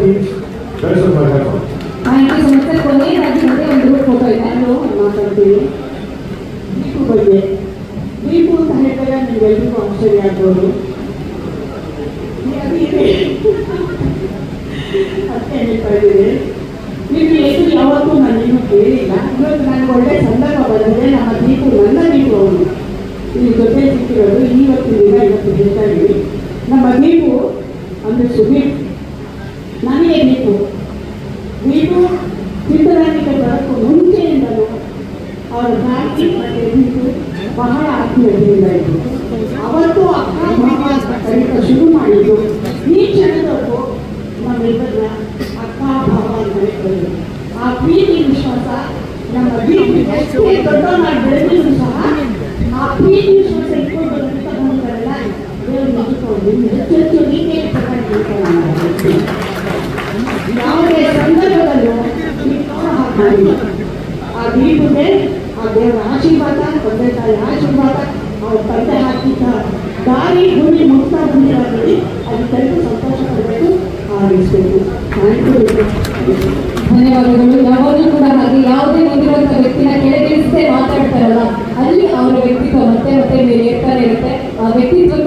means better my effort. Thank you so much sir ಕೊನೆಯದಾಗಿ ಮತ್ತೆ ಒಂದು ಫೋಟೋ ಇದೆ. ನಾನು ಮಾತಾಡ್ತೀನಿ. ದೀಪು ಬಗ್ಗೆ. ದೀಪು ಅಂತ ಹೇಳಿದಾಗ ನಿಮ್ಗೆಲ್ರಿಗೂ ಆಶ್ಚರ್ಯ ಆಗ್ಬೋದು. ಅದು ಅದಕ್ಕೆ ಹೇಳ್ತಾ ಇದ್ದೀನಿ ನೀವು ಎಷ್ಟು ಯಾವತ್ತೂ ನಾನು ಇನ್ನೂ ಕೇಳಿಲ್ಲ. ಇವತ್ತು ನನಗೆ ಒಳ್ಳೆ ಸಂದರ್ಭ ಬಂದಿದೆ. ನಮ್ಮ ದೀಪು ನನ್ನ ದೀಪು ಅವರು ಇಲ್ಲಿ ಜೊತೆ ಸಿಕ್ಕಿರೋದು ಇವತ್ತಿನ ದಿನ ಇವತ್ತು ಹೇಳ್ತಾ ಇದ್ದೀವಿ ನಮ್ಮ ದೀಪು ಅಂದರೆ ಸುದೀಪ್. ನನಗೆ ದೀಪು ನೀವು ಸಿದ್ದರಾಮಯ್ಯ ಬರೋಕ್ಕೂ ಮುಂಚೆಯಿಂದಲೂ ಅವರ ಜಾತಿ ಮತ್ತು ಬಹಳ ಆತ್ಮೀಯತೆಯಿಂದ ಇದ್ರು ಅವತ್ತು ಅಕ್ಕ ಮಾಮ ಅಂತ ಕರೀತ ಶುರು ಮಾಡಿದ್ದು ಈ ಕ್ಷಣದವರೆಗೂ ನಮ್ಮಿಬ್ಬರ ಅಕ್ಕ ಭಾವ ಹೇಳ್ತಾರೆ ಆ ಪ್ರೀತಿ ವಿಶ್ವಾಸ ನಮ್ಮ ದೀಪಿಗೆ ಎಷ್ಟೇ ದೊಡ್ಡವನಾಗಿ ಬೆಳೆದಿದ್ರು ಸಹ ಆ ಪ್ರೀತಿ ವಿಶ್ವಾಸ ಇಟ್ಕೊಂಡು ತಗೊಂಡ್ತಾರಲ್ಲ ದೇವರು ತಗೊಂಡು ಯಾವುದೇ ಸಂದರ್ಭದಲ್ಲೂ ಆ ದೇವರ ಆಶೀರ್ವಾದ ತಂದೆ ತಾಯಿ ಆಶೀರ್ವಾದ ಅವ್ರ ತಂದೆ ಹಾಕಿದ್ದ ಭೂಮಿ ಮುಕ್ತ ಬಂದಿರೋದ್ರಲ್ಲಿ ಅದಕ್ಕೆಲ್ಲರೂ ಸಂತೋಷ ಪಡಬೇಕು ಆರಿಸಬೇಕು ಧನ್ಯವಾದಗಳು. ಯಾವಾಗಲೂ ಕೂಡ ಹಾಗೆ ಯಾವುದೇ ಮುಂದಿರುವಂಥ ವ್ಯಕ್ತಿನ ಕೆಳಗಿಳಿಸದೆ ಮಾತಾಡ್ತಾರಲ್ಲ, ಅಲ್ಲಿ ಅವರ ವ್ಯಕ್ತಿತ್ವ ಮತ್ತೆ ಮತ್ತೆ ಮೇಲೆ ಏರ್ತಾನೆ ಇರುತ್ತೆ. ಆ ವ್ಯಕ್ತಿತ್ವಕ್ಕೆ ನಿಮಗೆ